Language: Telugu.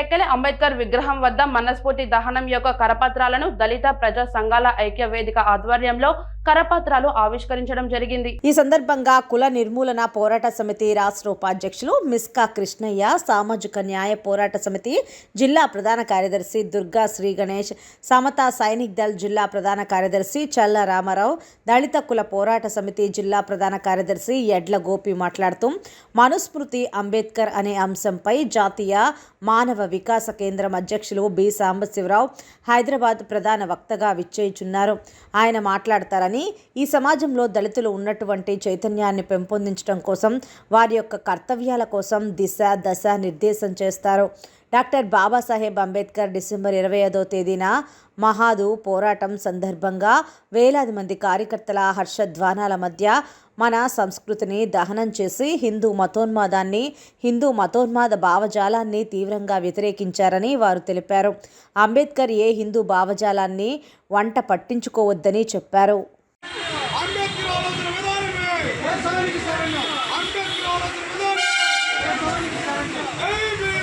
టెక్కలి అంబేద్కర్ విగ్రహం వద్ద మనస్ఫూర్తి దహనం యొక్క కరపత్రాలను దళిత ప్రజా సంఘాల ఐక్య వేదిక ఆధ్వర్యంలో కరపత్రాలు ఆవిష్కరించడం జరిగింది. ఈ సందర్భంగా కుల నిర్మూలన పోరాట సమితి రాష్ట్ర ఉపాధ్యక్షులు మిస్కా కృష్ణయ్య సామాజిక న్యాయ పోరాట సమితి జిల్లా ప్రధాన కార్యదర్శి దుర్గా శ్రీ గణేష్ సమతా సైనిక్ దళ్ జిల్లా ప్రధాన కార్యదర్శి చల్ల రామారావు దళిత కుల పోరాట సమితి జిల్లా ప్రధాన కార్యదర్శి ఎడ్ల గోపి మాట్లాడుతూ మనుస్మృతి అంబేద్కర్ అనే అంశంపై జాతీయ మానవ వికాస కేంద్రం అధ్యక్షులు బి. సాంబశివరావు హైదరాబాద్ ప్రధాన వక్తగా విచ్చేయుచున్నారు. ఆయన మాట్లాడతారని ఈ సమాజంలో దళితులు ఉన్నటువంటి చైతన్యాన్ని పెంపొందించడం కోసం వారి యొక్క కర్తవ్యాల కోసం దిశ దశ నిర్దేశం చేస్తారు. డాక్టర్ బాబాసాహెబ్ అంబేద్కర్ డిసెంబర్ ఇరవై ఐదో తేదీన మహాదు పోరాటం సందర్భంగా వేలాది మంది కార్యకర్తల హర్షధ్వానాల మధ్య మన సంస్కృతిని దహనం చేసి హిందూ మతోన్మాదాన్ని హిందూ మతోన్మాద భావజాలాన్ని తీవ్రంగా వ్యతిరేకించారని వారు తెలిపారు. అంబేద్కర్ ఏ హిందూ భావజాలాన్ని వంట పట్టించుకోవద్దని చెప్పారు. ಕಿಲೋಮೀಟರ್ ವಿಧಾನವೇ ಎರಡು ಸಾವಿರ ಕಿಲೋಮೀಟರ್ ಹಂಡ್ರೆಡ್ ಕಿಲೋಮೀಟರ್ ವಿಧಾನ ಎರಡು ಸಾವಿರ ಕಿಲೋಮೀಟರ್